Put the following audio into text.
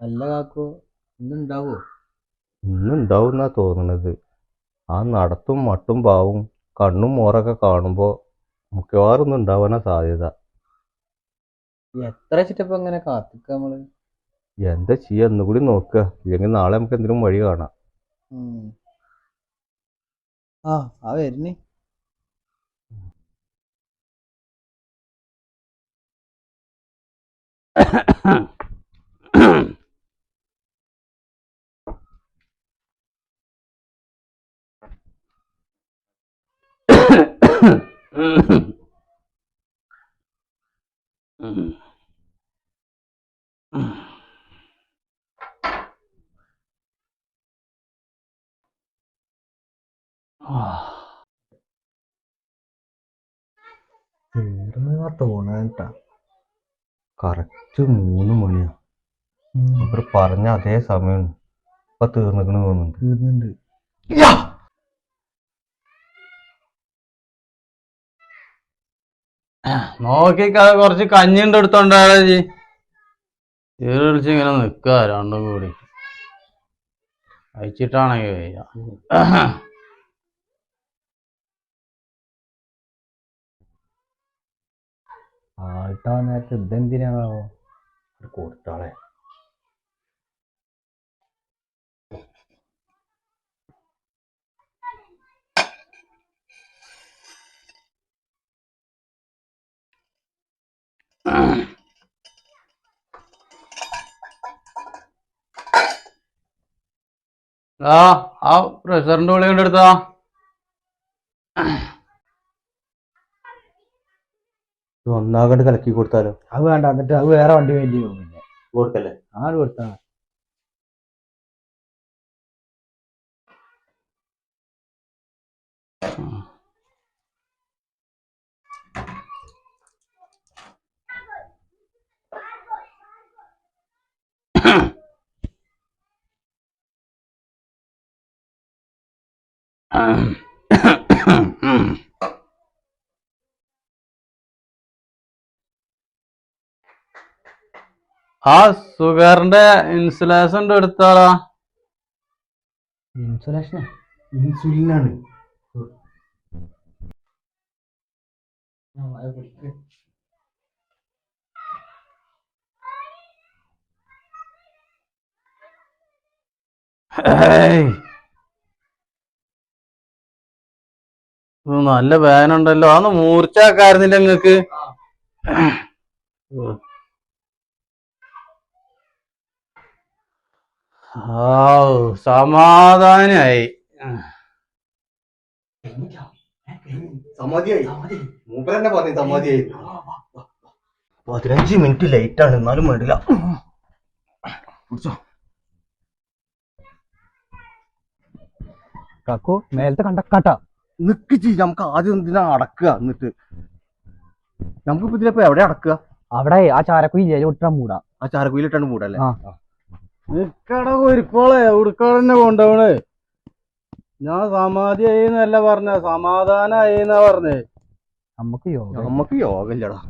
അല്ല കാക്കോ ഇന്നുണ്ടാവോ? ഇന്നുണ്ടാവുന്നാ തോന്നണത്. ആ നടത്തും മട്ടും പാവും കണ്ണും മോറൊക്കെ കാണുമ്പോ മിക്കവാറും ഒന്നും ഉണ്ടാവാനാ സാധ്യത. എത്ര വെച്ചിട്ടപ്പോ ഇങ്ങനെ കാത്തിക്ക നമ്മൾ? എന്താ ചെയ്യാ? ഒന്നുകൂടി നോക്കുക ഇല്ലെങ്കിൽ നാളെ നമുക്ക് എന്തെങ്കിലും വഴി കാണാം. ആ ആ വരുന്നേ തീർന്നാ തോന്നട്ടാ കറക്റ്റ് മൂന്ന് മണിയാ. ഇവർ പറഞ്ഞ അതേ സമയം ഇപ്പൊ തീർന്നിക്കണ് തോന്നുന്നുണ്ട്. തീർന്നുണ്ട്. നോക്കിക്ക കുറച്ച് കഞ്ഞിണ്ട് എടുത്തോണ്ടാ ജി ഈറ് വിളിച്ച് ഇങ്ങനെ നിക്ക രണ്ടും കൂടി. അയച്ചിട്ടാണെങ്കിൽ വയ്യ ആൾട്ടാ നേരത്തെ കൊടുത്താളെ. ആ. ആ പ്രഷറിന്റെ വിളി കൊണ്ട് എടുത്താ ഇത് ഒന്നാകണ്ട് കലക്കി കൊടുത്താലോ? അത് വേണ്ട എന്നിട്ട് അത് വേറെ വണ്ടി വേണ്ടി വരും പിന്നെ. കൊടുക്കല്ലേ? ആര് കൊടുത്താ? ആ. സുഗറിന്റെ ഇൻസുലേഷൻ എടുത്താളാ. ഇൻസുലേഷൻ ഇൻസുലിനാണ് ഏയ്. നല്ല വേനുണ്ടല്ലോ അന്ന് മൂർച്ചാക്കാരുന്നില്ല നിങ്ങക്ക് സമാധാനായി. പതിനഞ്ച് മിനിറ്റ് ലേറ്റ് ആണ് എന്നാലും വേണ്ടില്ല. കാക്കു മേലത്തെ കണ്ടക്കാട്ടാ. നിക്ക് ചെയ്യ. നമുക്ക് ആദ്യം എന്തിനാ അടക്കുക എന്നിട്ട്? നമുക്കിപ്പോ ഇതിലിപ്പോ എവിടെ അടക്കുക? അവിടെ ആ ചാരക്കുയി ജയിൽ വിട്ടാ മൂടാ. ആ ചാരക്കുയിലിട്ടാണ് മൂടല്ലേ. നിക്കട ഒരുക്കോളെ. ഉടുക്കോളന്നെ കൊണ്ടോണ്. ഞാൻ സമാധി ആയിന്നല്ല പറഞ്ഞ. സമാധാനായിന്നാ പറഞ്ഞേ? നമുക്ക് യോഗ നമുക്ക് യോഗ ഇല്ലടാ.